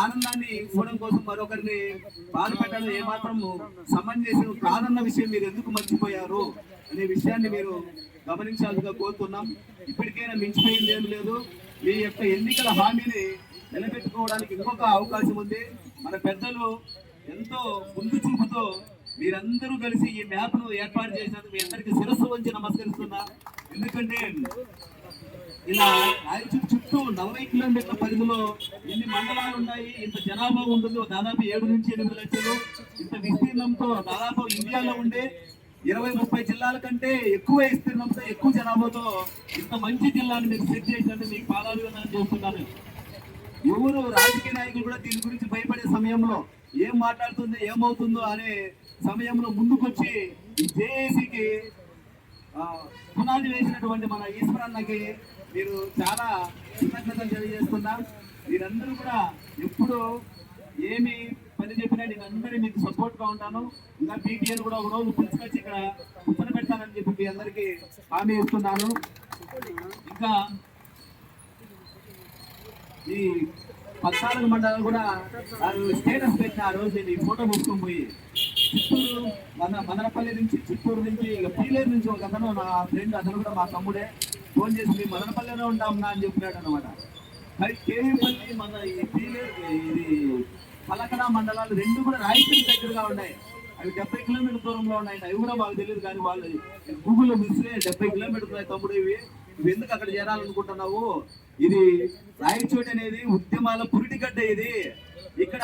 ఆనందాన్ని ఇవ్వడం కోసం మరొకరిని బాధ పెట్టడం ఏమాత్రం సమంజసం కాదన్న విషయం మీరు ఎందుకు మర్చిపోయారు అనే విషయాన్ని మీరు గమనించాల్సిగా కోరుతున్నాం. ఇప్పటికైనా మించిపోయింది ఏం లేదు. మీ యొక్క ఎన్నికల హామీని నిలబెట్టుకోవడానికి ఇంకొక అవకాశం ఉంది. మన పెద్దలు ఎంతో ముందు చూపుతో మీరందరూ కలిసి ఈ మ్యాప్ను ఏర్పాటు చేసినందుకు మీ అందరికీ శిరస్సు వంచి నమస్కరిస్తున్నా. ఎందుకంటే ఇలా రాయచూరు చుట్టూ నలభై కిలోమీటర్ల పరిధిలో ఎన్ని మండలాలు ఉన్నాయి? ఇంత జనాభా ఉంటుంది దాదాపు ఏడు నుంచి ఎనిమిది లక్షలు. ఇంత విస్తీర్ణంతో దాదాపు ఇండియాలో ఉండే ఇరవై ముప్పై జిల్లాల కంటే ఎక్కువ విస్తీర్ణంతో ఎక్కువ జనాభాతో ఇంత మంచి జిల్లాను మీరు సెట్ చేసినట్టు మీకు పాదాభివందనం చేస్తున్నాను. ఎవరు రాజకీయ నాయకులు కూడా దీని గురించి భయపడే సమయంలో ఏం మాట్లాడుతుందో ఏమవుతుందో అనే సమయంలో ముందుకొచ్చి ఈ జేఏసీకి పునాది వేసినటువంటి మన ఈశ్వరన్నకి మీరు చాలా కృతజ్ఞతలు తెలియజేస్తున్నా. మీరందరూ కూడా ఎప్పుడు ఏమి పని చెప్పినా నేను అందరినీ మీకు సపోర్ట్గా ఉంటాను. ఇంకా పీటీఎల్ కూడా ఒక రోజు పిలుచుకొచ్చి ఇక్కడ ఉత్తర పెట్టాలని చెప్పి మీ అందరికీ హామీ ఇస్తున్నాను. ఇంకా ఈ పద్నాలుగు మండలాలు కూడా స్టేటస్ పెట్టిన ఆ రోజు నేను ఈ ఫోటో ముసుకొని పోయి చిత్తూరు మన మదనపల్లి నుంచి చిత్తూరు నుంచి ఇక పీలేరు నుంచి ఒక అతను నా ఫ్రెండ్ అతను కూడా మా తమ్ముడే. ఫోన్ చేసి మేము మదనపల్లిలో ఉంటాంనా అని చెప్పినాడు అనమాట మరి కేవీపల్లి మన ఈ పీలేరు ఇది పలకడ మండలాలు రెండు కూడా రాయచూరు దగ్గరగా ఉన్నాయి. అవి డెబ్బై కిలోమీటర్ దూరంలో ఉన్నాయి. అవి కూడా మాకు తెలియదు కానీ వాళ్ళు గూగుల్లో మిస్లే డెబ్బై కిలోమీటర్ ఉన్నాయి తమ్ముడు ఇవి. నువ్వు ఎందుకు అక్కడ చేరాలనుకుంటున్నావు? ఇది రాయచోటి అనేది ఉద్యమాల పురిటిగడ్డ ఇది. ఇక్కడ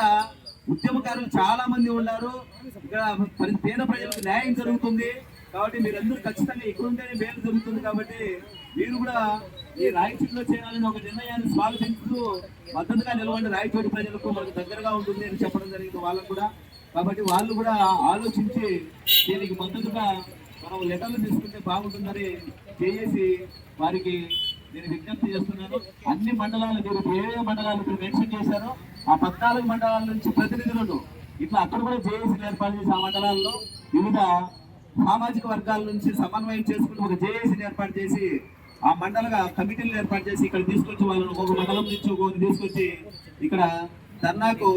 ఉద్యమకారులు చాలా మంది ఉన్నారు. ఇక్కడ పరి- పేద ప్రజలకు న్యాయం జరుగుతుంది. కాబట్టి మీరందరూ ఖచ్చితంగా ఇక్కడ ఉంటేనే మేలు జరుగుతుంది కాబట్టి మీరు కూడా ఈ రాయచోటిలో చేరాలని ఒక నిర్ణయాన్ని స్వాగతిస్తూ మద్దతుగా నిలవండి. రాయచోటి ప్రజలకు మనకు దగ్గరగా ఉంటుంది అని చెప్పడం జరిగింది వాళ్ళకు కూడా. కాబట్టి వాళ్ళు కూడా ఆలోచించి దీనికి మద్దతుగా మనం లెటర్లు తీసుకుంటే బాగుంటుందని చేసి వారికి నేను విజ్ఞప్తి చేస్తున్నాను. అన్ని మండలాలు మీరు ఏ ఏ మండలాలు మీరు మెన్షన్ చేశారో ఆ పద్నాలుగు మండలాల నుంచి ప్రతినిధులను ఇట్లా అక్కడ కూడా జేఏసీ ఏర్పాటు చేసి ఆ మండలాల్లో వివిధ సామాజిక వర్గాల నుంచి సమన్వయం చేసుకుని ఒక జేఏసీని ఏర్పాటు చేసి ఆ మండలగా కమిటీలు ఏర్పాటు చేసి ఇక్కడ తీసుకొచ్చి వాళ్ళని ఒక్కొక్క మండలం నుంచి ఒక్కొక్కరు తీసుకొచ్చి ఇక్కడ ధర్నాకు